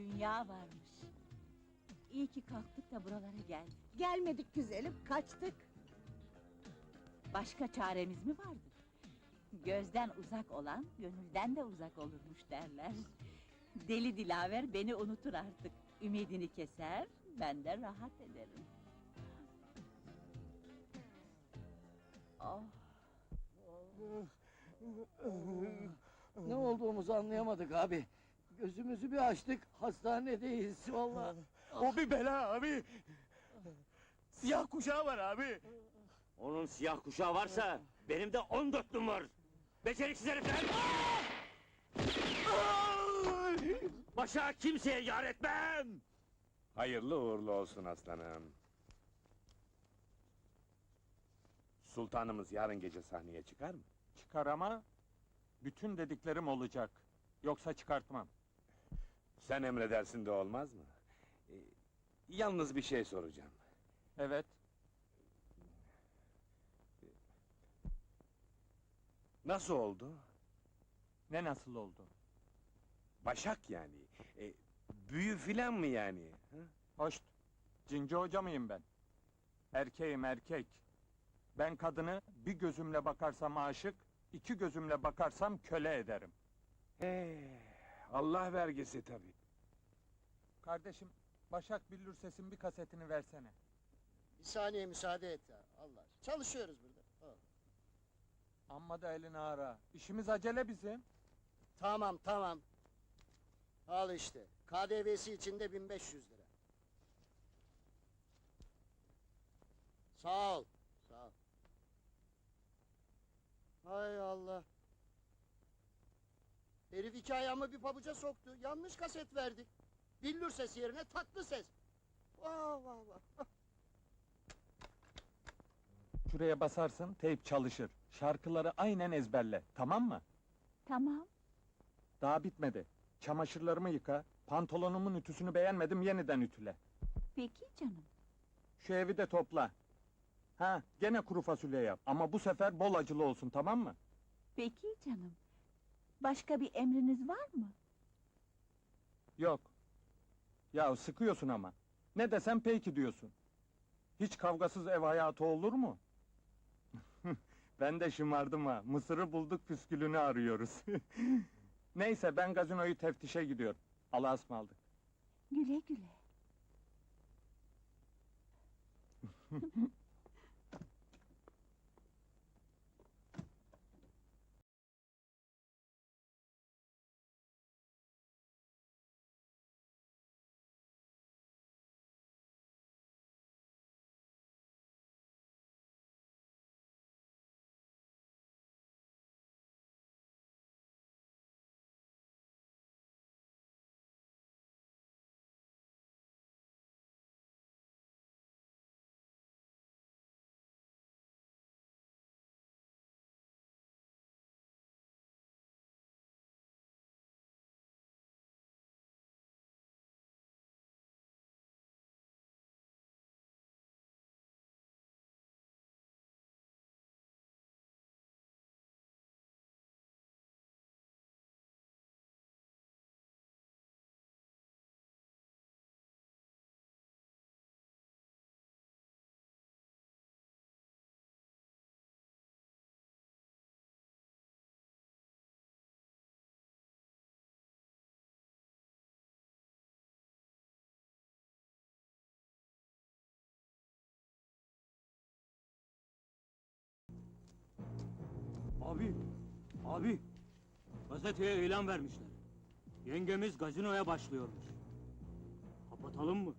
Dünya varmış. İyi ki kalktık da buralara geldik. Gelmedik güzelim, kaçtık. Başka çaremiz mi vardı? Gözden uzak olan, gönülden de uzak olurmuş derler. Deli Dilaver beni unutur artık. Ümidini keser, ben de rahat ederim. Oh, Ne olduğumuzu anlayamadık abi. Gözümüzü bir açtık, hastanedeyiz vallahi. O bir bela abi. Siyah kuşağı var abi. Onun siyah kuşağı varsa benim de on dörtlüm var. Beceriksiz herifler! Başa kimseye yar etmem! Hayırlı uğurlu olsun aslanım. Sultanımız yarın gece sahneye çıkar mı? Çıkar ama bütün dediklerim olacak. Yoksa çıkartmam. Sen emredersin de olmaz mı? Ee, yalnız bir şey soracağım. Evet, Nasıl oldu? ne nasıl oldu? Başak yani. Ee, büyü filan mı yani? ha? Hoşt, cinci hoca mıyım ben? Erkeğim erkek. Ben kadını bir gözümle bakarsam aşık, iki gözümle bakarsam köle ederim. Ee, Allah vergisi tabii. Kardeşim, Başak Billur Ses'in bir kasetini versene. Bir saniye müsaade et ya, Allah aşkına. Çalışıyoruz burada. Ha. Amma da elini ara. İşimiz acele bizim. Tamam, tamam. Al işte, KDV'si içinde 1500 lira. Sağ ol, sağ ol. Hay Allah. Herif iki ayağımı bir pabuca soktu, yanlış kaset verdi. Billur sesi yerine tatlı ses. Vah vah vah. Şuraya basarsın, teyp çalışır. Şarkıları aynen ezberle, tamam mı? tamam. Daha bitmedi. Çamaşırlarımı yıka, pantolonumun ütüsünü beğenmedim, yeniden ütüle. Peki canım. Şu evi de topla. Ha, gene kuru fasulye yap. Ama bu sefer bol acılı olsun, tamam mı? Peki canım. Başka bir emriniz var mı? Yok. Ya sıkıyorsun ama. Ne desem peki diyorsun. Hiç kavgasız ev hayatı olur mu? ben de şımardım ha. Mısırı bulduk püskülünü arıyoruz. Neyse ben gazinoyu teftişe gidiyorum. Allah'a ısmarladık. Güle güle. Abi, abi. Gazeteye ilan vermişler. Yengemiz gazinoya başlıyormuş. Kapatalım mı?